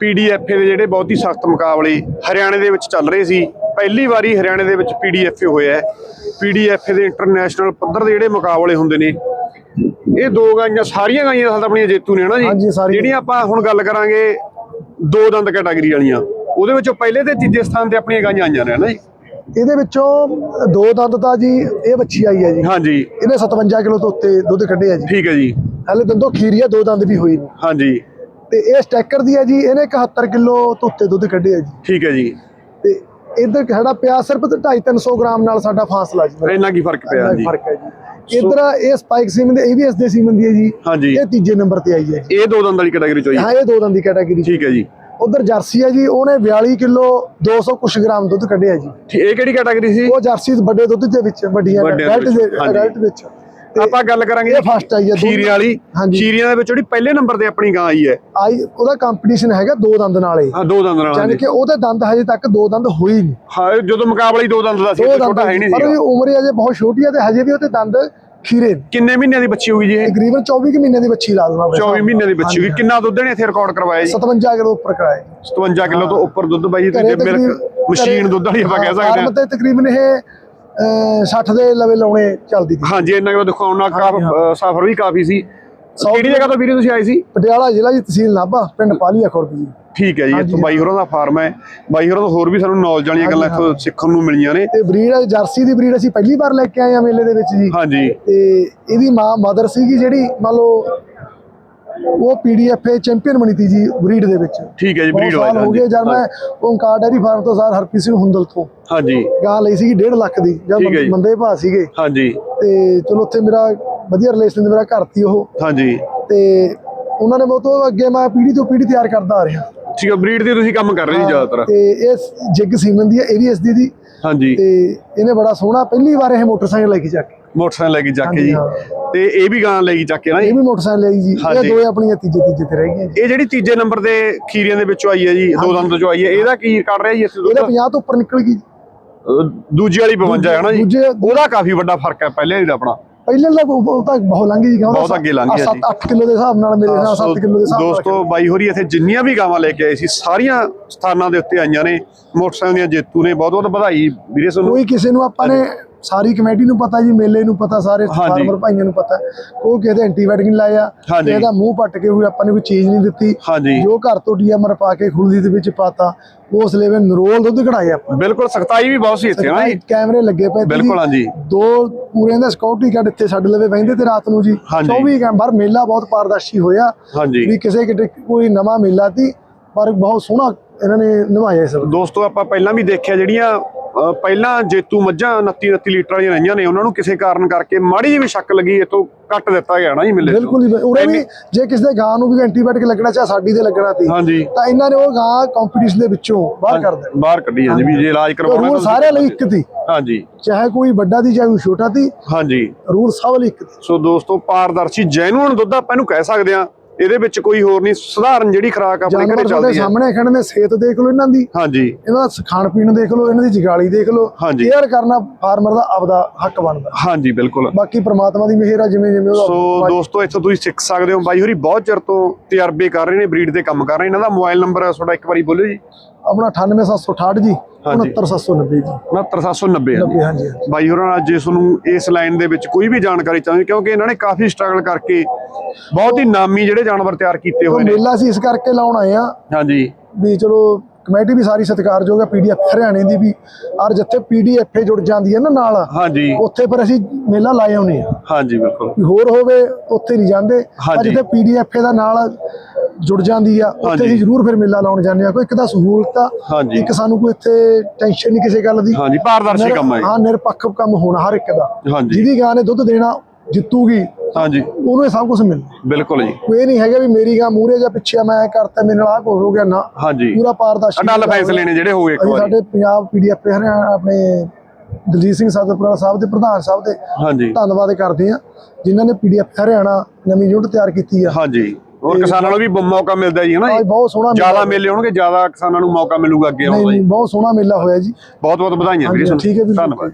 ਪੀਡੀਐਫਏ ਦੇ ਜਿਹੜੇ ਬਹੁਤ ਹੀ ਸਖਤ ਮੁਕਾਬਲੇ ਹਰਿਆਣੇ ਦੇ ਵਿੱਚ ਚੱਲ ਰਹੇ ਸੀ ਪਹਿਲੀ ਵਾਰੀ ਹਰਿਆਣੇ ਦੇ ਵਿੱਚ ਪੀਡੀਐਫਏ ਹੋਇਆ ਹੈ। ਪੀਡੀਐਫਏ ਦੇ ਇੰਟਰਨੈਸ਼ਨਲ ਪੱਧਰ ਦੇ ਜਿਹੜੇ ਮੁਕਾਬਲੇ ਹੁੰਦੇ ਨੇ ਇਹ ਦੋ ਗਾਈਆਂ ਸਾਰੀਆਂ ਗਾਈਆਂ ਸਾਡਾ ਆਪਣੀਆਂ ਜੇਤੂ ਨੇ ਹਨਾ ਜੀ। ਜਿਹੜੀਆਂ ਆਪਾਂ ਹੁਣ ਗੱਲ ਕਰਾਂਗੇ ਦੋ ਦੰਦ ਕੈਟਾਗਰੀ ਵਾਲੀਆਂ। ਉਹਦੇ ਵਿੱਚੋਂ ਪਹਿਲੇ ਤੇ ਤੀਜੇ ਸਥਾਨ ਤੇ ਆਪਣੀਆਂ ਗਾਈਆਂ ਆਈਆਂ ਨੇ ਹਨਾ ਜੀ? ਇਹਦੇ ਵਿੱਚੋਂ ਦੋ ਦੰਦ ਤਾਂ ਜੀ ਇਹ ਬੱਚੀ ਆਈ ਹੈ ਜੀ। ਹਾਂਜੀ। ਇਹਨੇ 57 ਕਿਲੋ ਤੋਂ ਉੱਤੇ ਦੁੱਧ ਕੱਢਿਆ ਜੀ। ਠੀਕ ਹੈ ਜੀ। ਹਲੇ ਦੰਦੋਂ ਖੀਰੀ ਆ ਦੋ ਦੰਦ ਵੀ ਹੋਈ ਨੇ। ਹਾਂਜੀ। ਤੇ ਇਹ ਸਟੈਕਰ ਦੀ ਹੈ ਜੀ ਇਹਨੇ 71 ਕਿਲੋ ਤੋਂ ਉੱਤੇ ਦੁੱਧ ਕੱਢਿਆ ਜੀ। ਠੀਕ ਹੈ ਜੀ। ਤੇ ਇਧਰ ਸਾਡਾ ਪਿਆ ਸਿਰਫ 2.5 300 ਗ੍ਰਾਮ ਨਾਲ ਸਾਡਾ ਫਾਸਲਾ ਜੀ। ਇੰਨਾ ਕੀ ਫ਼ਰਕ ਪਿਆ ਜੀ? ਫ਼ਰਕ ਹੈ ਜੀ। ਇਧਰ ਇਹ ਸਪਾਈਕ ਸੀਮਨ ਦੇ ABS ਦੇ ਸੀਮਨ ਦੀ ਹੈ ਜੀ। ਹਾਂਜੀ। ਇਹ ਤੀਜੇ ਨੰਬਰ ਤੇ ਆਈ ਹੈ ਜੀ। ਇਹ ਦੋ ਦੰਦ ਵਾਲੀ ਕੈਟਾਗਰੀ ਚੋਂ ਜੀ? ਹਾਂ ਇਹ ਦੋ ਦੰਦ ਦੀ ਕੈਟਾਗਰੀ ਠੀਕ ਹੈ ਜੀ। ਉਧਰ ਜਰਸੀ ਹੈ ਜੀ ਉਹਨੇ 42 ਕਿਲੋ 200 ਕੁਛ ਗ੍ਰਾਮ ਦੁੱਧ ਕੱਢਿਆ ਜੀ। ਇਹ ਕਿਹੜੀ ਕੈਟਾਗਰੀ ਸੀ? ਉਹ ਜਰਸੀ ਵੱਡੇ ਦੁੱਧ ਦੇ ਵਿੱਚ ਵੱਡੀਆਂ ਵੱਡਿਆਂ ਦੇ ਦੇ ਵਿੱਚ, ਆਪਾਂ ਗੱਲ ਕਰਾਂਗੇ ਇਹ ਫਸਟ ਆਈ ਹੈ ਖੀਰੀ ਵਾਲੀ। ਹਾਂਜੀ। ਖੀਰੀਆਂ ਦੇ ਵਿੱਚ ਜਿਹੜੀ ਪਹਿਲੇ ਨੰਬਰ ਤੇ ਆਪਣੀ ਗਾਂ ਆਈ ਹੈ। ਆਈ ਉਹਦਾ ਕੰਪੀਟੀਸ਼ਨ ਹੈਗਾ ਦੋ ਦੰਦ ਨਾਲ ਹੀ ਦੋ ਦੰਦ ਨਾਲ ਯਾਨੀ ਹਾਂਜੀ। ਕਿ ਉਹਦੇ ਦੰਦ ਹਜੇ ਤੱਕ ਦੋ ਦੰਦ ਹੋਈ ਨਹੀਂ। ਹਾਂ ਜਦੋਂ ਮੁਕਾਬਲਾ ਹੀ ਦੋ ਦੰਦ ਦਾ ਸੀ ਛੋਟਾ ਹੈ ਨਹੀਂ ਪਰ ਸੀਗਾ। ਉਹਦੀ ਉਮਰ ਹੀ ਅਜੇ ਬਹੁਤ ਛੋਟੀ ਹੈ ਤੇ ਹਜੇ ਵੀ ਉਹਦੇ ਦੰਦ ਖੀਰੇ ਕਿੰਨੇ ਮਹੀਨਿਆਂ ਦੀ ਬੱਚੀ ਹੋਗੀ ਜੀ ਇਹ? ਤਕਰੀਬਨ 24 ਕੁ ਮਹੀਨੇ ਦੀ ਬੱਚੀ ਲਾ ਦੂੰਗਾ 24 ਮਹੀਨਿਆਂ ਦੀ ਬੱਚੀ ਹੋਗੀ ਕਿੰਨਾ ਦੁੱਧ ਨੇ ਇੱਥੇ ਰਿਕਾਰਡ ਕਰਵਾਇਆ ਜੀ? 57 ਕਿਲੋ ਉੱਪਰ ਕਰਾਇਆ 57 ਕਿਲੋ ਤੋਂ ਉੱਪਰ ਦੁੱਧ ਬਾਈ ਤੇ ਮਿਲਕ ਮਸ਼ੀਨ ਦੁੱਧ ਵਾਲੀ ਆਪਾਂ ਕਹਿ ਸਕਦੇ ਹਾਂ। ਤੇ ਤਕਰੀਬਨ ਇਹ 60 ਦੇ ਲਵੇ ਲਾਉਣੇ ਚੱਲਦੀ ਸੀ ਹਾਂਜੀ ਇੰਨਾ ਕਿ ਦਿਖਾਉਣ ਨਾਲ ਕਾਫ ਸਫਰ ਵੀ ਕਾਫੀ ਸੀ। ਕਿਹੜੀ ਜਗ੍ਹਾ ਤੋਂ ਵੀਰੇ ਤੁਸੀਂ ਆਏ ਸੀ? ਪਟਿਆਲਾ ਜ਼ਿਲ੍ਹਾ ਜੀ ਤਹਿਸੀਲ ਨਾਭਾ ਪਿੰਡ ਪਾਲੀਆ ਖੁਰਦ ਜੀ। ਠੀਕ ਹੈ ਜੀ ਇੱਥੋਂ ਬਾਈ ਹੋਰਾਂ ਦਾ ਫਾਰਮ ਹੈ। ਬਾਈ ਹੋਰਾਂ ਤੋਂ ਹੋਰ ਵੀ ਸਾਨੂੰ ਨੌਲੇਜ ਵਾਲੀਆਂ ਗੱਲਾਂ ਇੱਥੋਂ ਸਿੱਖਣ ਨੂੰ ਮਿਲੀਆਂ ਨੇ। ਤੇ ਬਰੀਡ ਜਰਸੀ ਦੀ ਬਰੀਡ ਅਸੀਂ ਪਹਿਲੀ ਵਾਰ ਲੈ ਕੇ ਆਏ ਆ ਮੇਲੇ ਦੇ ਵਿੱਚ ਜੀ। ਹਾਂਜੀ। ਤੇ ਇਹਦੀ ਮਾਂ ਮਦਰ ਸੀਗੀ ਜਿਹੜੀ ਮੰਨ ਲਓ ਉਹ ਪੀਡੀਐਫਏ ਚੈਂਪੀਅਨ ਬਣੀ ਤੀ ਜੀ ਬਰੀਡ ਦੇ ਵਿੱਚ। ਠੀਕ ਹੈ ਜੀ ਬਰੀਡ ਸਾਲ ਹੋ ਗਏ ਜਦ ਮੈਂ ਓਮਕਾਰ ਡੈਰੀ ਫਾਰਮ ਤੋਂ ਸਰ ਹਰਪ੍ਰੀਤ ਸਿੰਘ ਹੁੰਦਲ ਤੋਂ। ਹਾਂਜੀ। ਗਾਂ ਲਈ ਸੀ 1.5 ਲੱਖ ਦੀ ਜਦ। ਮੰਦੇ ਭਾਅ ਸੀਗੇ। ਹਾਂਜੀ। ਤੇ ਚਲੋ ਉੱਥੇ ਮੇਰਾ ਵਧੀਆ ਰਿਲੇਸ਼ਨ ਮੇਰਾ ਘਰ ਤੀ ਉਹ। ਹਾਂਜੀ। ਤੇ ਉਹਨਾਂ ਨੇ ਬਹੁਤ ਅੱਗੇ ਮੈਂ ਪੀੜੀ ਤੋਂ ਪੀੜੀ ਤਿਆਰ ਕਰਦਾ ਆ ਰਿਹਾ। ਠੀਕ ਹੈ ਬਰੀਡ ਦੀ ਤੁਸੀਂ ਕੰਮ ਕਰ ਰਹੇ ਜੀ ਜ਼ਿਆਦਾਤਰ। ਤੇ ਇਹ ਜਿੱਗ ਸੀਮਨ ਦੀ ਹੈ ABS ਦੀ ਦੀ। ਹਾਂਜੀ। ਤੇ ਇਹਨੇ ਬੜਾ ਸੋਹਣਾ ਪਹਿਲੀ ਵਾਰ ਇਹ ਮੋਟਰਸਾਈਕਲ ਲੈ ਕੇ ਜਾ ਕੇ। ਮੋਟਰਸਾਈਕਲ ਲੈ ਕੇ ਜਾ ਕੇ ਜੀ। ਤੇ ਇਹ ਵੀ ਗਾਂ ਲੈ ਕੇ ਜਾ ਕੇ ਨਾ ਇਹ ਵੀ ਮੋਟਰਸਾਈਕਲ ਲਈ ਜੀ। ਇਹ ਦੋਏ ਆਪਣੀਆਂ ਤੀਜੇ ਤੀਜੇ ਤੇ ਰਹਿ ਗਈਆਂ ਜੀ। ਇਹ ਜਿਹੜੀ ਤੀਜੇ ਨੰਬਰ ਦੇ ਖੀਰੀਆਂ ਦੇ ਵਿੱਚੋਂ ਆਈ ਹੈ ਜੀ ਦੋ ਦੰਦ ਚੋਂ ਆਈ ਹੈ। ਇਹਦਾ ਕੀ ਕੱਢ ਰਿਹਾ ਜੀ ਦੁੱਧ? ਇਹਦਾ 50 ਤੋਂ ਉੱਪਰ ਨਿਕਲ ਗਈ ਦੂਜੀ ਵਾਲੀ 52 ਹੈ ਨਾ ਜੀ। ਉਹਦਾ ਕਾਫੀ ਵੱਡਾ ਫ਼ਰਕ ਹੈ ਪਹਿਲੇ ਵਾਲੀ ਦਾ ਆਪਣਾ। ਪਹਿਲੇ ਦਾ ਉਹ ਉਹ ਤਾਂ ਬਹੁਤ ਲੰਘੀ ਜੀ ਬਹੁਤ ਅੱਗੇ ਲੰਘ ਗਿਆ ਜੀ। 7-8 ਕਿਲੋ ਦੇ ਹਿਸਾਬ ਨਾਲ ਮੇਰੇ ਨਾਲ 7 ਕਿਲੋ ਦੇ ਹਿਸਾਬ ਨਾਲ ਦੋਸਤੋ ਬਾਈ ਹੋਰੀ ਇੱਥੇ ਜਿੰਨੀਆਂ ਵੀ ਗਾਵਾਂ ਲੈ ਕੇ ਆਏ ਸੀ ਸਾਰੀਆਂ ਸਥਾਨਾਂ ਦੇ ਉੱਤੇ ਆਈਆਂ ਨੇ। ਮੋਟਰਸਾਈਕਲ ਦੀਆਂ ਜੇਤੂ ਨੇ ਬਹੁਤ ਬਹੁਤ ਵਧਾਈ ਵੀਰੇ ਤੁਹਾਨੂੰ। ਕੋਈ ਕਿਸੇ ਨੂੰ ਆਪਾਂ ਨੇ ਸਾਰੀ ਕਮੇਟੀ ਨੂੰ ਪਤਾ ਜੀ ਮੇਲੇ ਨੂੰ ਪਤਾ ਸਾਰੇ। ਫਾਰਮਰ ਭਾਈਆਂ ਨੂੰ ਪਤਾ। ਕੋਈ ਕਿਸੇ ਦੇ ਐਂਟੀਬਾਇਓਟਿਕ ਨਹੀਂ ਲਾਇਆ ਹਾਂਜੀ। ਕਿਸੇ ਦਾ ਮੂੰਹ ਪੱਟ ਕੇ ਹੋਈ ਆਪਾਂ ਨੇ ਕੋਈ ਚੀਜ਼ ਨਹੀਂ ਦਿੱਤੀ। ਜੋ ਘਰ ਤੋਂ ਡੀਐਮਆਰ ਪਾ ਕੇ ਖੁਰਲੀ ਦੇ ਵਿੱਚ ਪਾਤਾ ਉਸ ਲੈਵੇ ਨਰੋਲ ਦੁੱਧ ਕਢਾਏ ਆਪਾਂ। ਬਿਲਕੁਲ ਸਖਤਾਈ ਵੀ ਬਹੁਤ ਸੀ ਇੱਥੇ ਜੀ ਕੈਮਰੇ ਲੱਗੇ ਪਏ ਬਿਲਕੁਲ ਜੀ। ਹਾਂਜੀ। ਦੋ ਪੂਰੇ ਦਾ ਸਿਕਿਉਰਿਟੀ ਗਾਰਡ ਇੱਥੇ ਛੱਡ ਲਵੇ ਬਹਿੰਦੇ ਤੇ ਰਾਤ ਨੂੰ ਜੀ। ਹਾਂਜੀ। 24 ਘੰਟੇ ਮੇਲਾ ਬਹੁਤ ਪਾਰਦਰਸ਼ੀ ਹੋਇਆ। ਵੀ ਕਿਸੇ ਕਿਤੇ ਕੋਈ ਨਵਾਂ ਮੇਲਾ ਸੀ ਪਰ ਬਹੁਤ ਸੋਹਣਾ ਇਹਨਾਂ ਨੇ ਨਿਭਾਇਆ ਇਸ ਨੂੰ ਦੋਸਤੋ ਆਪਾਂ ਪਹਿਲਾਂ ਵੀ ਦੇਖਿਆ ਜਿਹੜੀਆਂ ਪਹਿਲਾਂ ਜੇਤੂ ਮੱਝਾਂ 29 29 ਲੀਟਰ ਵਾਲੀਆਂ ਰਹੀਆਂ ਨੇ ਉਹਨਾਂ ਨੂੰ ਕਿਸੇ ਕਾਰਨ ਕਰਕੇ ਮਾੜੀ ਜਿਹੀ ਵੀ ਸ਼ੱਕ ਲੱਗੀ ਇਤੋਂ ਕੱਟ ਦਿੱਤਾ ਗਿਆ ਨਾ ਜੀ ਮਿਲੇ ਬਿਲਕੁਲ ਹੀ ਉਰੇ ਵੀ ਜੇ ਕਿਸੇ ਦੇ ਗਾਂ ਨੂੰ ਵੀ ਐਂਟੀਬਾਇਓਟਿਕ ਲੱਗਣਾ ਚਾਹ ਸਾਡੀ ਦੇ ਲੱਗਣਾ ਸੀ ਹਾਂਜੀ। ਤਾਂ ਇਹਨਾਂ ਨੇ ਉਹ ਗਾਂ ਕੰਪੀਟੀਸ਼ਨ ਦੇ ਵਿੱਚੋਂ ਬਾਹਰ ਕਰ ਦਿੱਤਾ। ਬਾਹਰ ਕੱਢੀ ਜਾਂਦੀ ਵੀ ਜੇ ਇਲਾਜ ਕਰਵਾਉਣਾ ਤਾਂ ਸਾਰਿਆਂ ਲਈ ਇੱਕ ਸੀ। ਹਾਂਜੀ। ਚਾਹੇ ਕੋਈ ਵੱਡਾ ਦੀ ਚਾਹੇ ਕੋਈ ਛੋਟਾ ਸੀ ਹਾਂਜੀ। ਰੂਲ ਸਭ ਲਈ ਇੱਕ ਸੋ। ਦੋਸਤੋ ਪਾਰਦਰਸ਼ੀ ਜੈਨੂਨ ਦੁੱਧ ਆਪਾਂ ਇਹਨੂੰ ਕਹਿ ਸਕਦੇ ਆ ਇਹਦੇ ਵਿੱਚ ਕੋਈ ਹੋਰ ਨਹੀਂ ਸਧਾਰਨ ਜਿਹੜੀ ਖੁਰਾਕ ਆਪਣੇ ਘਰੇ ਚੱਲਦੀ ਹੈ ਸਾਹਮਣੇ ਖੜੇ ਨੇ ਸਿਹਤ ਦੇਖ ਲਓ ਇਹਨਾਂ ਦੀ। ਹਾਂਜੀ। ਇਹਨਾਂ ਦਾ ਖਾਣ ਪੀਣ ਦੇਖ ਲਓ ਇਹਨਾਂ ਦੀ ਜਗਾਲੀ ਦੇਖ ਲਓ। ਕੇਅਰ ਕਰਨਾ ਫਾਰਮਰ ਦਾ ਆਪਦਾ ਹੱਕ ਬਣਦਾ। ਹਾਂਜੀ ਬਿਲਕੁਲ। ਬਾਕੀ ਪ੍ਰਮਾਤਮਾ ਦੀ ਮਿਹਰ ਆ ਜਿਵੇਂ ਜਿਵੇਂ ਉਹਦਾ ਸੋ ਦੋਸਤੋ ਇੱਥੋਂ ਤੁਸੀਂ ਸਿੱਖ ਸਕਦੇ ਹੋ। ਬਾਈ ਹੋਰੀ ਬਹੁਤ ਚਿਰ ਤੋਂ ਤਜਰਬੇ ਕਰ ਰਹੇ ਨੇ ਬਰੀਡ ਦੇ ਕੰਮ ਕਰ ਰਹੇ ਇਹਨਾਂ ਦਾ ਮੋਬਾਈਲ ਨੰਬਰ ਤੁਹਾਡਾ ਇੱਕ ਵਾਰੀ ਬੋਲਿਓ ਜੀ। ਆਪਣਾ 98768 ਜੀ ਹਾਂਜੀ। 69790 ਜੀ। 69790 90 ਹਾਂਜੀ ਹਾਂਜੀ। ਬਾਈ ਹੋਰਾਂ ਨਾਲ ਜੇ ਤੁਹਾਨੂੰ ਇਸ ਲਾਈਨ ਦੇ ਵਿੱਚ ਕੋਈ ਵੀ ਜਾਣਕਾਰੀ ਚਾਹੀਦੀ ਕਿਉਂਕਿ ਇਹਨਾਂ ਨੇ ਕਾਫੀ ਸਟਰਗਲ ਕਰਕੇ ਬਹੁਤ ਹੀ ਨਾਮੀ ਜਿਹੜੇ ਜਾਨਵਰ ਤਿਆਰ ਕੀਤੇ ਹੋਏ ਨੇ। ਮੇਲਾ ਸੀ ਇਸ ਕਰਕੇ ਲਾਉਣ ਆਏ ਆ ਹਾਂਜੀ। ਵੀ ਚਲੋ ਕਮੇਟੀ ਵੀ ਸਾਰੀ ਸਤਿਕਾਰਯੋਗ ਹੈ ਪੀਡੀਐਫ ਹਰਿਆਣੇ ਦੀ ਵੀ। ਔਰ ਜਿੱਥੇ ਪੀਡੀਐਫ ਜੁੜ ਜਾਂਦੀ ਹੈ ਨਾ ਨਾਲ ਹਾਂਜੀ। ਉੱਥੇ ਪਰ ਅਸੀਂ ਮੇਲਾ ਲਾਏ ਆਉਨੇ ਆ ਹਾਂਜੀ ਬਿਲਕੁਲ। ਹੋਰ ਹੋਵੇ ਉੱਥੇ ਨਹੀਂ ਜਾਂਦੇ। ਜਿੱਥੇ ਪੀਡੀਐਫ ਦਾ ਨਾਲ ਜੁੜ ਜਾਂਦੀ ਆ ਉੱਥੇ। ਅਸੀਂ ਜ਼ਰੂਰ ਫਿਰ ਮੇਲਾ ਲਾਉਣ ਜਾਂਦੇ ਆ ਕੋਈ ਇੱਕ ਤਾਂ ਸਹੂਲਤ ਆ ਇੱਕ ਸਾਨੂੰ ਕੋਈ ਇੱਥੇ ਟੈਨਸ਼ਨ ਨਹੀਂ ਕਿਸੇ ਗੱਲ ਦੀ। ਹਾਂਜੀ ਪਾਰਦਰਸ਼ੀ ਕੰਮ ਹੈ ਹਾਂ ਨਿਰਪੱਖ ਕੰਮ ਹੋਣਾ ਹਰ ਇੱਕ ਦਾ। ਜਿਹਦੀ ਗਾਂ ਨੇ ਦੁੱਧ ਦੇਣਾ ਜਿੱਤੂਗੀ ਹਾਂਜੀ। ਉਹਨੂੰ ਇਹ ਸਭ ਕੁਝ ਮਿਲਣਾ। ਬਿਲਕੁਲ ਜੀ। ਕੋਈ ਨਹੀਂ ਹੈਗਾ ਵੀ ਮੇਰੀ ਗਾਂ ਮੂਰੇ ਜਾਂ ਪਿੱਛੇ ਆ, ਮੈਂ ਕਰਤਾ ਮੇਰੇ ਨਾਲ ਕੁਝ ਹੋ ਗਿਆ ਨਾ। ਹਾਂਜੀ। ਪੂਰਾ ਪਾਰਦਰਸ਼ੀ ਅਡਲ ਫੈਸਲੇ ਨੇ ਜਿਹੜੇ ਹੋ ਗਏ ਇੱਕ ਵਾਰੀ। ਸਾਡੇ ਪੰਜਾਬ ਪੀਡੀਐਫ ਹਰਿਆਣਾ ਆਪਣੇ ਦਲਜੀਤ ਸਿੰਘ ਸਾਦਪੁਰਾ ਸਾਹਿਬ ਦੇ ਪ੍ਰਧਾਨ ਸਾਹਿਬ ਦੇ ਹਾਂਜੀ। ਧੰਨਵਾਦ ਕਰਦੇ ਆ ਜਿਨ੍ਹਾਂ ਨੇ ਪੀਡੀਐਫ ਹਰਿਆਣਾ ਨਵੀਂ ਯੂਨਿਟ ਤਿਆਰ ਕੀਤੀ ਆ। ਹਾਂਜੀ। ਔਰ ਕਿਸਾਨਾਂ ਨੂੰ ਵੀ ਮੌਕਾ ਮਿਲਦਾ ਜੀ ਹਨਾ ਜੀ? ਬਹੁਤ ਸੋਹਣਾ ਜ਼ਿਆਦਾ ਮੇਲੇ ਹੋਣਗੇ ਜ਼ਿਆਦਾ ਕਿਸਾਨਾਂ ਨੂੰ ਮੌਕਾ ਮਿਲੂਗਾ ਅੱਗੇ ਆਉਣ ਦਾ ਜੀ ਬਹੁਤ ਸੋਹਣਾ ਮੇਲਾ ਹੋਇਆ ਜੀ। ਬਹੁਤ ਬਹੁਤ ਵਧਾਈਆਂ ਵੀਰੇ ਤੁਹਾਨੂੰ। ਠੀਕ ਹੈ ਵੀ ਧੰਨਵਾਦ।